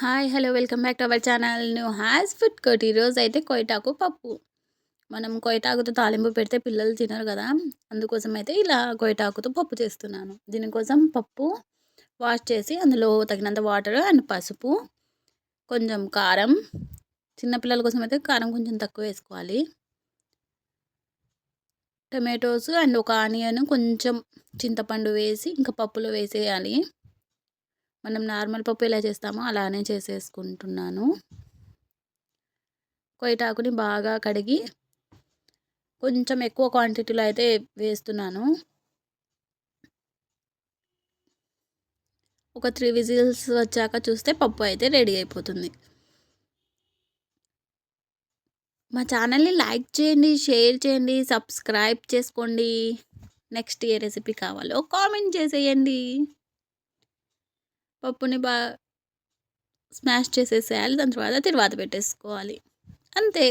Hi hello welcome back to our channel. New has food court ఈరోజు అయితే కొయిటాకు పప్పు. మనం కొయిటాకుతో తాలింపు పెడితే పిల్లలు తినరు కదా. అందుకోసం అయితే ఇలా కొయిటాకుతో పప్పు చేస్తున్నాను. దీనికోసం పప్పు వాష్ చేసి అందులో తగినంత వాటర్ అండ్ పసుపు కొంచెం కారం. చిన్నపిల్లల కోసం అయితే కారం కొంచెం తక్కువ వేసుకోవాలి. టమాటోస్ అండ్ ఒక ఆనియన్ కొంచెం చింతపండు వేసి ఇంకా పప్పులో వేసేయాలి. మనం నార్మల్ పప్పు ఎలా చేస్తామో అలానే చేసేసుకుంటున్నాను. కొయ్యటాకుని బాగా కడిగి కొంచెం ఎక్కువ క్వాంటిటీలో అయితే వేస్తున్నాను. ఒక త్రీ విజిల్స్ వచ్చాక చూస్తే పప్పు అయితే రెడీ అయిపోతుంది. మా ఛానల్ని లైక్ చేయండి షేర్ చేయండి సబ్స్క్రైబ్ చేసుకోండి. నెక్స్ట్ ఏ రెసిపీ కావాలో కామెంట్ చేసేయండి. పప్పుని బాగా స్మాష్ చేసేసేయాలి దాని తర్వాత తిరువాత పెట్టేసుకోవాలి. అంతే.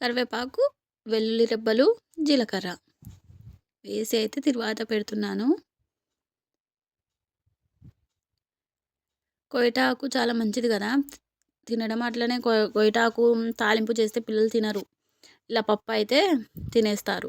కరివేపాకు వెల్లుల్లి రెబ్బలు జీలకర్ర. వేసి అయితే తిరువాత పెడుతున్నాను. కొయిటాకు చాలా మంచిది కదా. తినడం అట్లనే కొయిటాకు తాలింపు చేస్తే పిల్లలు తినరు. ఇలా పప్పు అయితే తినేస్తారు.